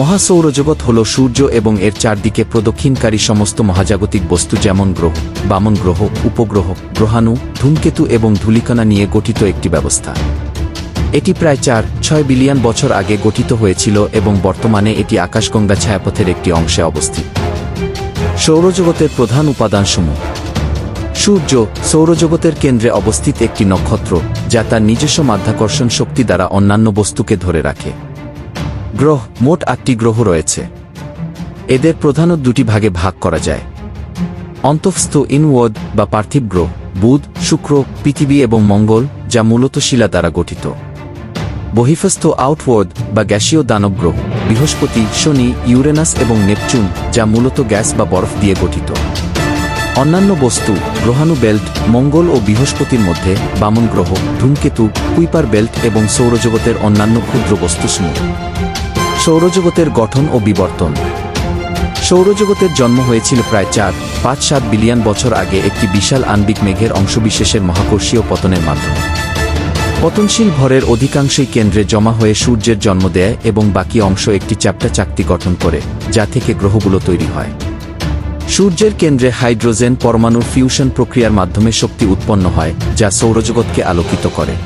মহাসৌরজগৎ হল সূর্য এবং এর চারদিকে প্রদক্ষিণকারী সমস্ত মহাজাগতিক বস্তু যেমন গ্রহ, বামন গ্রহ, উপগ্রহ, গ্রহাণু, ধূমকেতু এবং ধূলিকণা নিয়ে গঠিত একটি ব্যবস্থা। এটি প্রায় চার, ছয় বিলিয়ন বছর আগে গঠিত হয়েছিল এবং বর্তমানে এটি আকাশগঙ্গা ছায়াপথের একটি অংশে অবস্থিত। সৌরজগতের প্রধান উপাদানসমূহ। সূর্য, সৌরজগতের কেন্দ্রে অবস্থিত একটি নক্ষত্র, যা তার নিজস্ব মাধ্যাকর্ষণ শক্তি দ্বারা অন্যান্য বস্তুকে ধরে রাখে। গ্রহ, মোট আটটি গ্রহ রয়েছে। এদের প্রধানত দুটি ভাগে ভাগ করা যায়। অন্তঃস্থ ইনওয়ার্ড বা পার্থিব গ্রহ, বুধ, শুক্র, পৃথিবী এবং মঙ্গল, যা মূলত শিলা দ্বারা গঠিত। বহিঃস্থ আউটওয়ার্ড বা গ্যাসীয় দানব গ্রহ, বৃহস্পতি, শনি, ইউরেনাস এবং নেপচুন, যা মূলত গ্যাস বা বরফ দিয়ে গঠিত। অন্যান্য বস্তু, গ্রহাণু বেল্ট, মঙ্গল ও বৃহস্পতির মধ্যে বামন গ্রহ, ধূমকেতু, কুইপার বেল্ট এবং সৌরজগতের অন্যান্য ক্ষুদ্র বস্তুসমূহ। সৌরজগতের গঠন ও বিবর্তন। সৌরজগতের জন্ম হয়েছিল প্রায় চার, পাঁচ, সাত বিলিয়ন বছর আগে একটি বিশাল আণবিক মেঘের অংশবিশেষের মহাকর্ষীয় পতনের মাধ্যমে। পতনশীল ভরের অধিকাংশই কেন্দ্রে জমা হয়ে সূর্যের জন্ম দেয় এবং বাকি অংশ একটি চ্যাপ্টা চাকতি গঠন করে, যা থেকে গ্রহগুলো তৈরি হয়। সূর্যের কেন্দ্রে হাইড্রোজেন পরমাণুর ফিউশন প্রক্রিয়ার মাধ্যমে শক্তি উৎপন্ন হয়, যা সৌরজগৎকে আলোকিত করে।